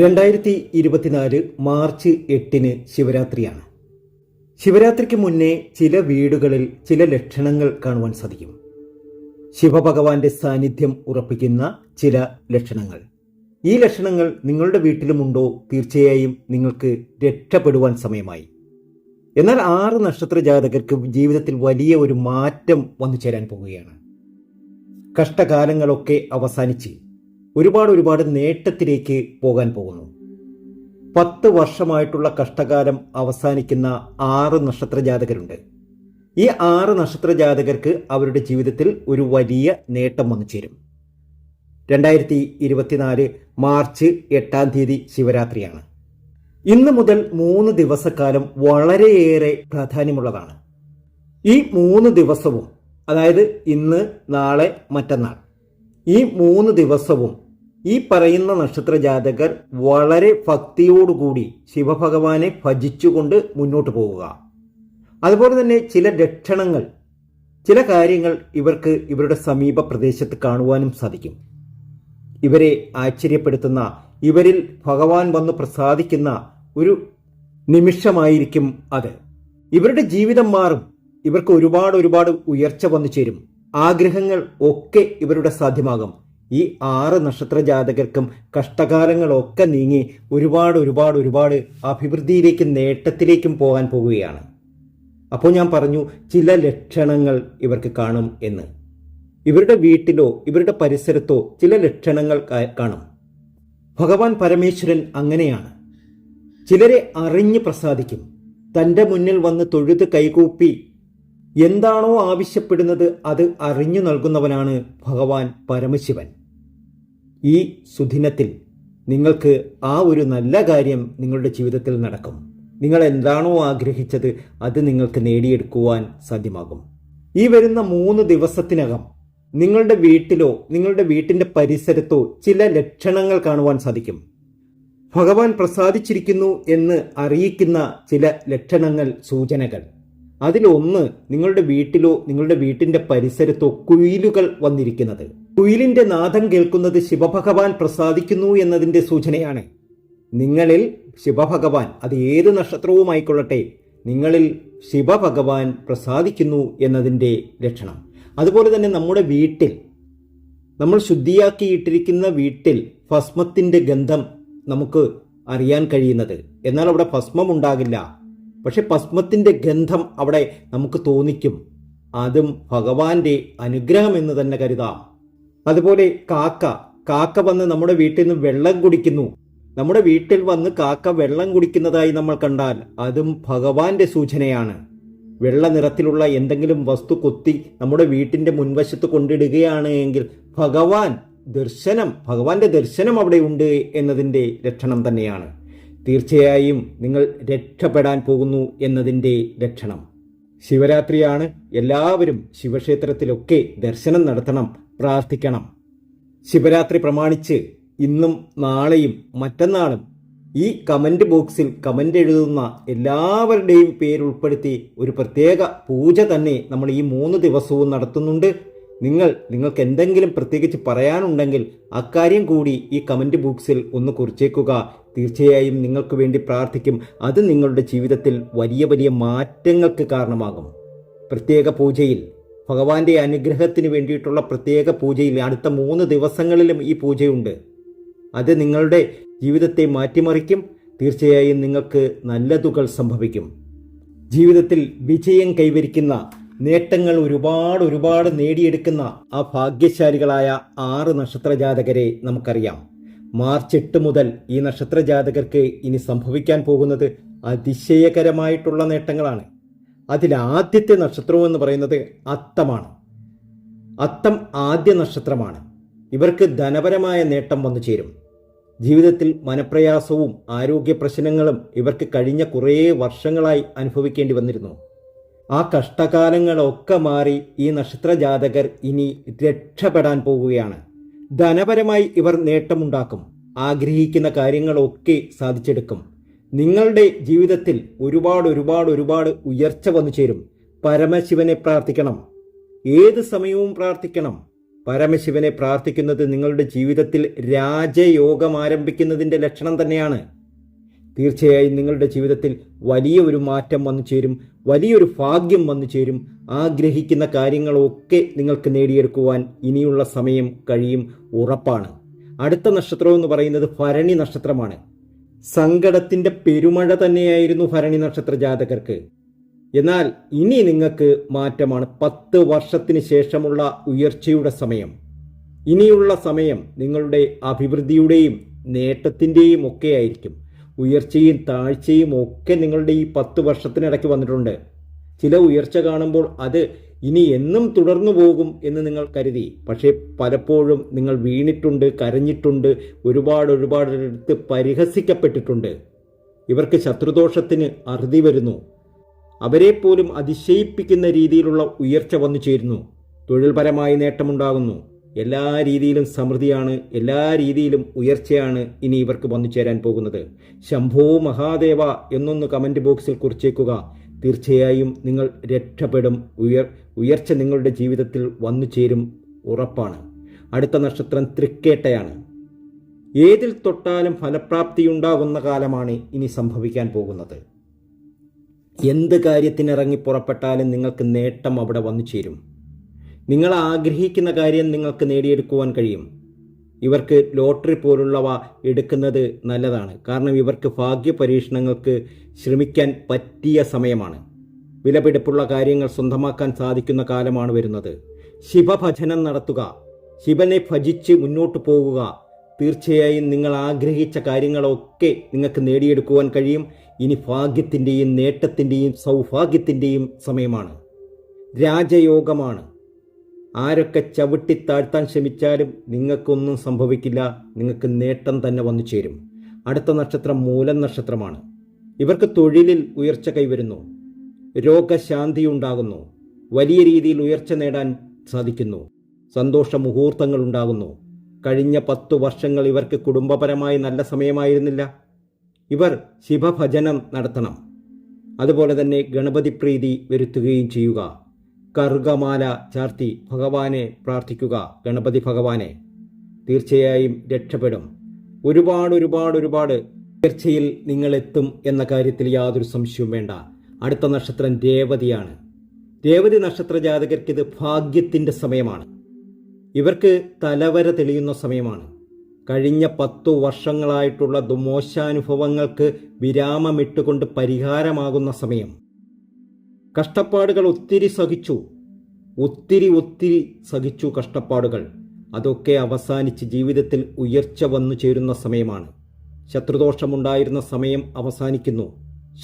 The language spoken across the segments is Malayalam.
രണ്ടായിരത്തി ഇരുപത്തിനാല് മാർച്ച് എട്ടിന് ശിവരാത്രിയാണ്. ശിവരാത്രിക്ക് മുന്നേ ചില വീടുകളിൽ ചില ലക്ഷണങ്ങൾ കാണുവാൻ സാധിക്കും. ശിവഭഗവാന്റെ സാന്നിധ്യം ഉറപ്പിക്കുന്ന ചില ലക്ഷണങ്ങൾ. ഈ ലക്ഷണങ്ങൾ നിങ്ങളുടെ വീട്ടിലുമുണ്ടോ തീർച്ചയായും നിങ്ങൾക്ക് രക്ഷപ്പെടുവാൻ സമയമായി. എന്നാൽ ആറ് നക്ഷത്ര ജാതകർക്ക് ജീവിതത്തിൽ വലിയ ഒരു മാറ്റം വന്നു ചേരാൻ പോവുകയാണ്. കഷ്ടകാലങ്ങളൊക്കെ അവസാനിച്ച് ഒരുപാട് ഒരുപാട് നേട്ടത്തിലേക്ക് പോകാൻ പോകുന്നു. പത്ത് വർഷമായിട്ടുള്ള കഷ്ടകാലം അവസാനിക്കുന്ന ആറ് നക്ഷത്ര ജാതകരുണ്ട്. ഈ ആറ് നക്ഷത്ര ജാതകർക്ക് അവരുടെ ജീവിതത്തിൽ ഒരു വലിയ നേട്ടം വന്നു ചേരും. രണ്ടായിരത്തി ഇരുപത്തിനാല് മാർച്ച് എട്ടാം തീയതി ശിവരാത്രിയാണ്. ഇന്ന് മുതൽ മൂന്ന് ദിവസക്കാലം വളരെയേറെ പ്രാധാന്യമുള്ളതാണ്. ഈ മൂന്ന് ദിവസവും അതായത് ഇന്ന് നാളെ മറ്റന്നാൾ ഈ മൂന്ന് ദിവസവും ഈ പറയുന്ന നക്ഷത്ര ജാതകർ വളരെ ഭക്തിയോടുകൂടി ശിവഭഗവാനെ ഭജിച്ചുകൊണ്ട് മുന്നോട്ട് പോവുക. അതുപോലെ തന്നെ ചില ലക്ഷണങ്ങൾ ചില കാര്യങ്ങൾ ഇവർക്ക് ഇവരുടെ സമീപ പ്രദേശത്ത് കാണുവാനും സാധിക്കും. ഇവരെ ആശ്ചര്യപ്പെടുത്തുന്ന ഇവരിൽ ഭഗവാൻ വന്ന് പ്രസാദിക്കുന്ന ഒരു നിമിഷമായിരിക്കും അത്. ഇവരുടെ ജീവിതം മാറും. ഇവർക്ക് ഒരുപാട് ഒരുപാട് ഉയർച്ച വന്നു ചേരും. ആഗ്രഹങ്ങൾ ഒക്കെ ഇവരുടെ സാധ്യമാകും. ഈ ആറ് നക്ഷത്ര ജാതകർക്കും കഷ്ടകാലങ്ങളൊക്കെ നീങ്ങി ഒരുപാട് ഒരുപാട് ഒരുപാട് അഭിവൃദ്ധിയിലേക്കും നേട്ടത്തിലേക്കും പോകാൻ പോവുകയാണ് അപ്പോൾ ഞാൻ പറഞ്ഞു ചില ലക്ഷണങ്ങൾ ഇവർക്ക് കാണും എന്ന്. ഇവരുടെ വീട്ടിലോ ഇവരുടെ പരിസരത്തോ ചില ലക്ഷണങ്ങൾ കാണും. ഭഗവാൻ പരമേശ്വരൻ അങ്ങനെയാണ്. ചിലരെ അറിഞ്ഞ് പ്രസാദിക്കും. തന്റെ മുന്നിൽ വന്ന് തൊഴുത് കൈകൂപ്പി എന്താണോ ആവശ്യപ്പെടുന്നത് അത് അറിഞ്ഞു നൽകുന്നവനാണ് ഭഗവാൻ പരമശിവൻ. ഈ സുദിനത്തിൽ നിങ്ങൾക്ക് ആ ഒരു നല്ല കാര്യം നിങ്ങളുടെ ജീവിതത്തിൽ നടക്കും. നിങ്ങൾ എന്താണോ ആഗ്രഹിച്ചത് അത് നിങ്ങൾക്ക് നേടിയെടുക്കുവാൻ സാധ്യമാകും. ഈ വരുന്ന മൂന്ന് ദിവസത്തിനകം നിങ്ങളുടെ വീട്ടിലോ നിങ്ങളുടെ വീട്ടിന്റെ പരിസരത്തോ ചില ലക്ഷണങ്ങൾ കാണുവാൻ സാധിക്കും. ഭഗവാൻ പ്രസാദിച്ചിരിക്കുന്നു എന്ന് അറിയിക്കുന്ന ചില ലക്ഷണങ്ങൾ സൂചനകൾ. അതിലൊന്ന് നിങ്ങളുടെ വീട്ടിലോ നിങ്ങളുടെ വീട്ടിന്റെ പരിസരത്തോ കുയിലുകൾ വന്നിരിക്കുന്നത്. കുയിലിന്റെ നാദം കേൾക്കുന്നത് ശിവഭഗവാൻ പ്രസാദിക്കുന്നു എന്നതിന്റെ സൂചനയാണ്. നിങ്ങളിൽ ശിവഭഗവാൻ അത് ഏത് നക്ഷത്രവുമായിക്കൊള്ളട്ടെ നിങ്ങളിൽ ശിവഭഗവാൻ പ്രസാദിക്കുന്നു എന്നതിന്റെ ലക്ഷണം. അതുപോലെ തന്നെ നമ്മുടെ വീട്ടിൽ നമ്മൾ ശുദ്ധിയാക്കിയിട്ടിരിക്കുന്ന വീട്ടിൽ ഭസ്മത്തിന്റെ ഗന്ധം നമുക്ക് അറിയാൻ കഴിയുന്നത്. എന്നാൽ അവിടെ ഭസ്മം ഉണ്ടാകില്ല. പക്ഷെ ഭസ്മത്തിന്റെ ഗന്ധം അവിടെ നമുക്ക് തോന്നിക്കും. അതും ഭഗവാന്റെ അനുഗ്രഹം എന്ന് തന്നെ കരുതാം. അതുപോലെ കാക്ക. കാക്ക വന്ന് നമ്മുടെ വീട്ടിൽ നിന്ന് വെള്ളം കുടിക്കുന്നു. നമ്മുടെ വീട്ടിൽ വന്ന് കാക്ക വെള്ളം കുടിക്കുന്നതായി നമ്മൾ കണ്ടാൽ അതും ഭഗവാന്റെ സൂചനയാണ്. വെള്ള നിറത്തിലുള്ള എന്തെങ്കിലും വസ്തു കൊത്തി നമ്മുടെ വീട്ടിന്റെ മുൻവശത്ത് കൊണ്ടിടുകയാണ് എങ്കിൽ ഭഗവാൻ ദർശനം ഭഗവാന്റെ ദർശനം അവിടെ ഉണ്ട് എന്നതിന്റെ ലക്ഷണം തന്നെയാണ്. തീർച്ചയായും നിങ്ങൾ രക്ഷപ്പെടാൻ പോകുന്നു എന്നതിന്റെ ലക്ഷണം. ശിവരാത്രിയാണ് എല്ലാവരും ശിവക്ഷേത്രത്തിലൊക്കെ ദർശനം നടത്തണം പ്രാർത്ഥിക്കണം. ശിവരാത്രി പ്രമാണിച്ച് ഇന്നും നാളെയും മറ്റന്നാളും ഈ കമന്റ് ബോക്സിൽ കമന്റ് എഴുതുന്ന എല്ലാവരുടെയും പേരുൾപ്പെടുത്തി ഒരു പ്രത്യേക പൂജ തന്നെ നമ്മൾ ഈ മൂന്ന് ദിവസവും നടത്തുന്നുണ്ട്. നിങ്ങൾ നിങ്ങൾക്ക് എന്തെങ്കിലും പ്രത്യേകിച്ച് പറയാനുണ്ടെങ്കിൽ അക്കാര്യം കൂടി ഈ കമന്റ് ബോക്സിൽ ഒന്ന് കുറിച്ചേക്കുക. തീർച്ചയായും നിങ്ങൾക്ക് വേണ്ടി പ്രാർത്ഥിക്കും. അത് നിങ്ങളുടെ ജീവിതത്തിൽ വലിയ വലിയ മാറ്റങ്ങൾക്ക് കാരണമാകും. പ്രത്യേക പൂജയിൽ ഭഗവാന്റെ അനുഗ്രഹത്തിന് വേണ്ടിയിട്ടുള്ള പ്രത്യേക പൂജയിൽ അടുത്ത മൂന്ന് ദിവസങ്ങളിലും ഈ പൂജയുണ്ട്. അത് നിങ്ങളുടെ ജീവിതത്തെ മാറ്റിമറിക്കും. തീർച്ചയായും നിങ്ങൾക്ക് നല്ലതുകൾ സംഭവിക്കും. ജീവിതത്തിൽ വിജയം കൈവരിക്കുന്ന നേട്ടങ്ങൾ ഒരുപാട് ഒരുപാട് നേടിയെടുക്കുന്ന ആ ഭാഗ്യശാലികളായ ആറ് നക്ഷത്ര ജാതകരെ നമുക്കറിയാം. മാർച്ച് എട്ട് മുതൽ ഈ നക്ഷത്ര ജാതകർക്ക് ഇനി സംഭവിക്കാൻ പോകുന്നത് അതിശയകരമായിട്ടുള്ള നേട്ടങ്ങളാണ്. അതിലാദ്യത്തെ നക്ഷത്രവും നക്ഷത്രം എന്ന് പറയുന്നത് അത്തമാണ്. അത്തം ആദ്യ നക്ഷത്രമാണ്. ഇവർക്ക് ധനപരമായ നേട്ടം വന്നു ചേരും. ജീവിതത്തിൽ മനപ്രയാസവും ആരോഗ്യ പ്രശ്നങ്ങളും ഇവർക്ക് കഴിഞ്ഞ കുറേ വർഷങ്ങളായി അനുഭവിക്കേണ്ടി വന്നിരുന്നു. ആ കഷ്ടകാലങ്ങളൊക്കെ മാറി ഈ നക്ഷത്ര ജാതകർ ഇനി രക്ഷപ്പെടാൻ പോവുകയാണ്. ധനപരമായി ഇവർ നേട്ടമുണ്ടാക്കും. ആഗ്രഹിക്കുന്ന കാര്യങ്ങളൊക്കെ സാധിച്ചെടുക്കും. നിങ്ങളുടെ ജീവിതത്തിൽ ഒരുപാട് ഒരുപാട് ഒരുപാട് ഉയർച്ച വന്നു ചേരും. പരമശിവനെ പ്രാർത്ഥിക്കണം. ഏത് സമയവും പ്രാർത്ഥിക്കണം. പരമശിവനെ പ്രാർത്ഥിക്കുന്നത് നിങ്ങളുടെ ജീവിതത്തിൽ രാജയോഗം ആരംഭിക്കുന്നതിന്റെ ലക്ഷണം തന്നെയാണ്. തീർച്ചയായും നിങ്ങളുടെ ജീവിതത്തിൽ വലിയ ഒരു മാറ്റം വന്നു ചേരും വലിയൊരു ഭാഗ്യം വന്നു ചേരും. ആഗ്രഹിക്കുന്ന കാര്യങ്ങളൊക്കെ നിങ്ങൾക്ക് നേടിയെടുക്കുവാൻ ഇനിയുള്ള സമയം കഴിയും ഉറപ്പാണ്. അടുത്ത നക്ഷത്രം എന്ന് പറയുന്നത് ഭരണി നക്ഷത്രമാണ്. സങ്കടത്തിന്റെ പെരുമഴ തന്നെയായിരുന്നു ഭരണി നക്ഷത്ര ജാതകർക്ക്. എന്നാൽ ഇനി നിങ്ങൾക്ക് മാറ്റമാണ് പത്ത് വർഷത്തിന് ശേഷമുള്ള ഉയർച്ചയുടെ സമയം. ഇനിയുള്ള സമയം നിങ്ങളുടെ അഭിവൃദ്ധിയുടെയും നേട്ടത്തിന്റെയും ഒക്കെ ആയിരിക്കും. ഉയർച്ചയും താഴ്ചയും ഒക്കെ നിങ്ങളുടെ ഈ പത്ത് വർഷത്തിനിടയ്ക്ക് വന്നിട്ടുണ്ട്. ചില ഉയർച്ച കാണുമ്പോൾ അത് ഇനി എന്നും തുടർന്നു പോകും എന്ന് നിങ്ങൾ കരുതി. പക്ഷേ പലപ്പോഴും നിങ്ങൾ വീണിട്ടുണ്ട് കരഞ്ഞിട്ടുണ്ട് ഒരുപാട് ഒരുപാട് എടുത്ത് പരിഹസിക്കപ്പെട്ടിട്ടുണ്ട്. ഇവർക്ക് ശത്രുദോഷത്തിന് അറുതി വരുന്നു. അവരെ പോലും അതിശയിപ്പിക്കുന്ന രീതിയിലുള്ള ഉയർച്ച വന്നു ചേരുന്നു. തൊഴിൽപരമായി നേട്ടമുണ്ടാകുന്നു. എല്ലാ രീതിയിലും സമൃദ്ധിയാണ് എല്ലാ രീതിയിലും ഉയർച്ചയാണ് ഇനി ഇവർക്ക് വന്നു ചേരാൻ പോകുന്നത്. ശംഭോ മഹാദേവ എന്നൊന്ന് കമന്റ് ബോക്സിൽ കുറിച്ചേക്കുക. തീർച്ചയായും നിങ്ങൾ രക്ഷപ്പെടും. ഉയർ ഉയർച്ച നിങ്ങളുടെ ജീവിതത്തിൽ വന്നു ചേരും ഉറപ്പാണ്. അടുത്ത നക്ഷത്രം തൃക്കേട്ടയാണ്. ഏതിൽ തൊട്ടാലും ഫലപ്രാപ്തിയുണ്ടാകുന്ന കാലമാണ് ഇനി സംഭവിക്കാൻ പോകുന്നത്. എന്ത് കാര്യത്തിനിറങ്ങി പുറപ്പെട്ടാലും നിങ്ങൾക്ക് നേട്ടം അവിടെ വന്നു ചേരും. നിങ്ങൾ ആഗ്രഹിക്കുന്ന കാര്യം നിങ്ങൾക്ക് നേടിയെടുക്കുവാൻ കഴിയും. ഇവർക്ക് ലോട്ടറി പോലുള്ളവ എടുക്കുന്നത് നല്ലതാണ്. കാരണം ഇവർക്ക് ഭാഗ്യ പരീക്ഷണങ്ങൾക്ക് ശ്രമിക്കാൻ പറ്റിയ സമയമാണ്. വിലപിടിപ്പുള്ള കാര്യങ്ങൾ സ്വന്തമാക്കാൻ സാധിക്കുന്ന കാലമാണ് വരുന്നത്. ശിവഭജനം നടത്തുക. ശിവനെ ഭജിച്ച് മുന്നോട്ട് പോകുക. തീർച്ചയായും നിങ്ങൾ ആഗ്രഹിച്ച കാര്യങ്ങളൊക്കെ നിങ്ങൾക്ക് നേടിയെടുക്കുവാൻ കഴിയും. ഇനി ഭാഗ്യത്തിന്റെയും നേട്ടത്തിന്റെയും സൗഭാഗ്യത്തിന്റെയും സമയമാണ്. രാജയോഗമാണ്. ആരൊക്കെ ചവിട്ടി താഴ്ത്താൻ ശ്രമിച്ചാലും നിങ്ങൾക്കൊന്നും സംഭവിക്കില്ല. നിങ്ങൾക്ക് നേട്ടം തന്നെ വന്നു ചേരും. അടുത്ത നക്ഷത്രം മൂലം നക്ഷത്രമാണ്. ഇവർക്ക് തൊഴിലിൽ ഉയർച്ച കൈവരുന്നു. രോഗശാന്തി ഉണ്ടാകുന്നു. വലിയ രീതിയിൽ ഉയർച്ച നേടാൻ സാധിക്കുന്നു. സന്തോഷ മുഹൂർത്തങ്ങൾ ഉണ്ടാകുന്നു. കഴിഞ്ഞ പത്തു വർഷങ്ങൾ ഇവർക്ക് കുടുംബപരമായി നല്ല സമയമായിരുന്നില്ല. ഇവർ ശിവഭജനം നടത്തണം. അതുപോലെ തന്നെ ഗണപതി പ്രീതി വരുത്തുകയും ചെയ്യുക. കർഗമാല ചാർത്തി ഭഗവാനെ പ്രാർത്ഥിക്കുക. ഗണപതി ഭഗവാനെ തീർച്ചയായും രക്ഷപ്പെടും. ഒരുപാട് ഒരുപാട് ഒരുപാട് ഉയർച്ചയിൽ നിങ്ങൾ എത്തും എന്ന കാര്യത്തിൽ യാതൊരു സംശയവും വേണ്ട. അടുത്ത നക്ഷത്രം രേവതിയാണ്. രേവതി നക്ഷത്ര ജാതകർക്ക് ഇത് ഭാഗ്യത്തിന്റെ സമയമാണ്. ഇവർക്ക് തലവര തെളിയുന്ന സമയമാണ്. കഴിഞ്ഞ പത്തു വർഷങ്ങളായിട്ടുള്ള ദുമോശാനുഭവങ്ങൾക്ക് വിരാമമിട്ടുകൊണ്ട് പരിഹാരമാകുന്ന സമയം. കഷ്ടപ്പാടുകൾ ഒത്തിരി സഹിച്ചു. ഒത്തിരി ഒത്തിരി സഹിച്ചു കഷ്ടപ്പാടുകൾ. അതൊക്കെ അവസാനിച്ച് ജീവിതത്തിൽ ഉയർച്ച വന്നു ചേരുന്ന സമയമാണ്. ശത്രുദോഷമുണ്ടായിരുന്ന സമയം അവസാനിക്കുന്നു.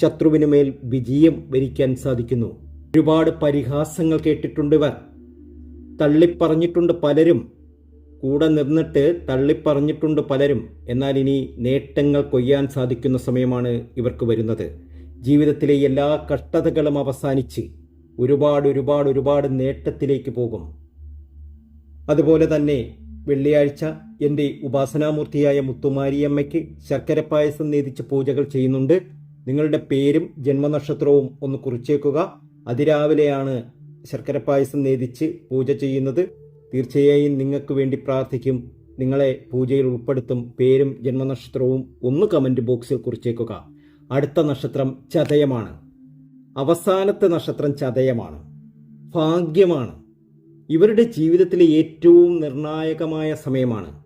ശത്രുവിനു മേൽ വിജയം വരിക്കാൻ സാധിക്കുന്നു. ഒരുപാട് പരിഹാസങ്ങൾ കേട്ടിട്ടുണ്ട് ഇവർ. തള്ളിപ്പറഞ്ഞിട്ടുണ്ട് പലരും. കൂടെ നിന്നിട്ട് തള്ളിപ്പറഞ്ഞിട്ടുണ്ട് പലരും. എന്നാൽ ഇനി നേട്ടങ്ങൾ കൊയ്യാൻ സാധിക്കുന്ന സമയമാണ് ഇവർക്ക് വരുന്നത്. ജീവിതത്തിലെ എല്ലാ കഷ്ടതകളും അവസാനിച്ച് ഒരുപാട് ഒരുപാട് ഒരുപാട് നേട്ടത്തിലേക്ക് പോകും. അതുപോലെ തന്നെ വെള്ളിയാഴ്ച എന്റെ ഉപാസനാമൂർത്തിയായ മുത്തുമാരിയമ്മയ്ക്ക് ശർക്കര പായസം നേതിച്ച് പൂജകൾ ചെയ്യുന്നുണ്ട്. നിങ്ങളുടെ പേരും ജന്മനക്ഷത്രവും ഒന്ന് കുറിച്ചേക്കുക. അതിരാവിലെയാണ് ശർക്കര പായസം നേതിച്ച് പൂജ ചെയ്യുന്നത്. തീർച്ചയായും നിങ്ങൾക്ക് വേണ്ടി പ്രാർത്ഥിക്കും. നിങ്ങളെ പൂജയിൽ ഉൾപ്പെടുത്തും. പേരും ജന്മനക്ഷത്രവും ഒന്ന് കമന്റ് ബോക്സിൽ കുറിച്ചേക്കുക. അടുത്ത നക്ഷത്രം ചതയമാണ്. അവസാനത്തെ നക്ഷത്രം ചതയമാണ്. ഭാഗ്യമാണ്. ഇവരുടെ ജീവിതത്തിലെ ഏറ്റവും നിർണായകമായ സമയമാണ്.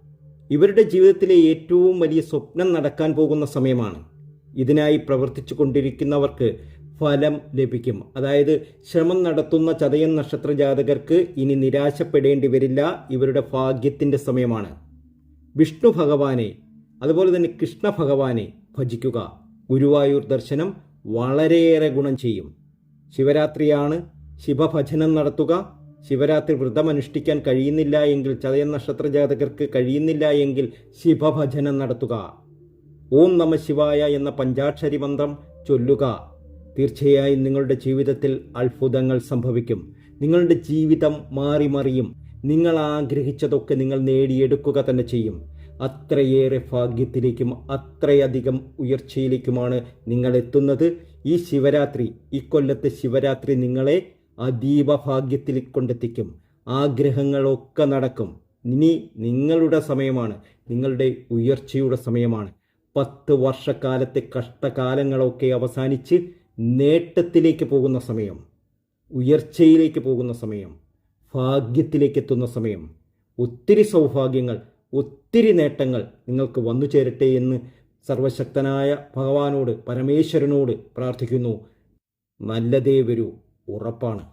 ഇവരുടെ ജീവിതത്തിലെ ഏറ്റവും വലിയ സ്വപ്നം നടക്കാൻ പോകുന്ന സമയമാണ്. ഇതിനായി പ്രവർത്തിച്ചു കൊണ്ടിരിക്കുന്നവർക്ക് ഫലം ലഭിക്കും. അതായത് ശ്രമം നടത്തുന്ന ചതയൻ നക്ഷത്ര ജാതകർക്ക് ഇനി നിരാശപ്പെടേണ്ടി വരില്ല. ഇവരുടെ ഭാഗ്യത്തിന്റെ സമയമാണ്. വിഷ്ണു ഭഗവാനെ അതുപോലെ തന്നെ കൃഷ്ണ ഭഗവാനെ ഭജിക്കുക. ഗുരുവായൂർ ദർശനം വളരെയേറെ ഗുണം ചെയ്യും. ശിവരാത്രിയാണ് ശിവഭജനം നടത്തുക. ശിവരാത്രി വ്രതം അനുഷ്ഠിക്കാൻ കഴിയുന്നില്ല എങ്കിൽ ചതയ നക്ഷത്ര ജാതകർക്ക് കഴിയുന്നില്ല എങ്കിൽ ശിവഭജനം നടത്തുക. ഓം നമ ശിവായ എന്ന പഞ്ചാക്ഷരി മന്ത്രം ചൊല്ലുക. തീർച്ചയായും നിങ്ങളുടെ ജീവിതത്തിൽ അത്ഭുതങ്ങൾ സംഭവിക്കും. നിങ്ങളുടെ ജീവിതം മാറി മറിയും നിങ്ങൾ ആഗ്രഹിച്ചതൊക്കെ നിങ്ങൾ നേടിയെടുക്കുക തന്നെ ചെയ്യും. അത്രയേറെ ഭാഗ്യത്തിലേക്കും അത്രയധികം ഉയർച്ചയിലേക്കുമാണ് നിങ്ങൾ എത്തുന്നത് ഈ ശിവരാത്രി ഈ കൊല്ലത്തെ ശിവരാത്രി നിങ്ങളെ അതീവ ഭാഗ്യത്തിൽ കൊണ്ടെത്തിക്കും. ആഗ്രഹങ്ങളൊക്കെ നടക്കും. ഇനി നിങ്ങളുടെ സമയമാണ്. നിങ്ങളുടെ ഉയർച്ചയുടെ സമയമാണ്. പത്ത് വർഷക്കാലത്തെ കഷ്ടകാലങ്ങളൊക്കെ അവസാനിച്ച് നേട്ടത്തിലേക്ക് പോകുന്ന സമയം. ഉയർച്ചയിലേക്ക് പോകുന്ന സമയം. ഭാഗ്യത്തിലേക്ക് എത്തുന്ന സമയം. ഒത്തിരി സൗഭാഗ്യങ്ങൾ ഒത്തിരി നേട്ടങ്ങൾ നിങ്ങൾക്ക് വന്നു ചേരട്ടെ എന്ന് സർവശക്തനായ ഭഗവാനോട് പരമേശ്വരനോട് പ്രാർത്ഥിക്കുന്നു. നല്ലതേ വരൂ. ഉറപ്പാണ്.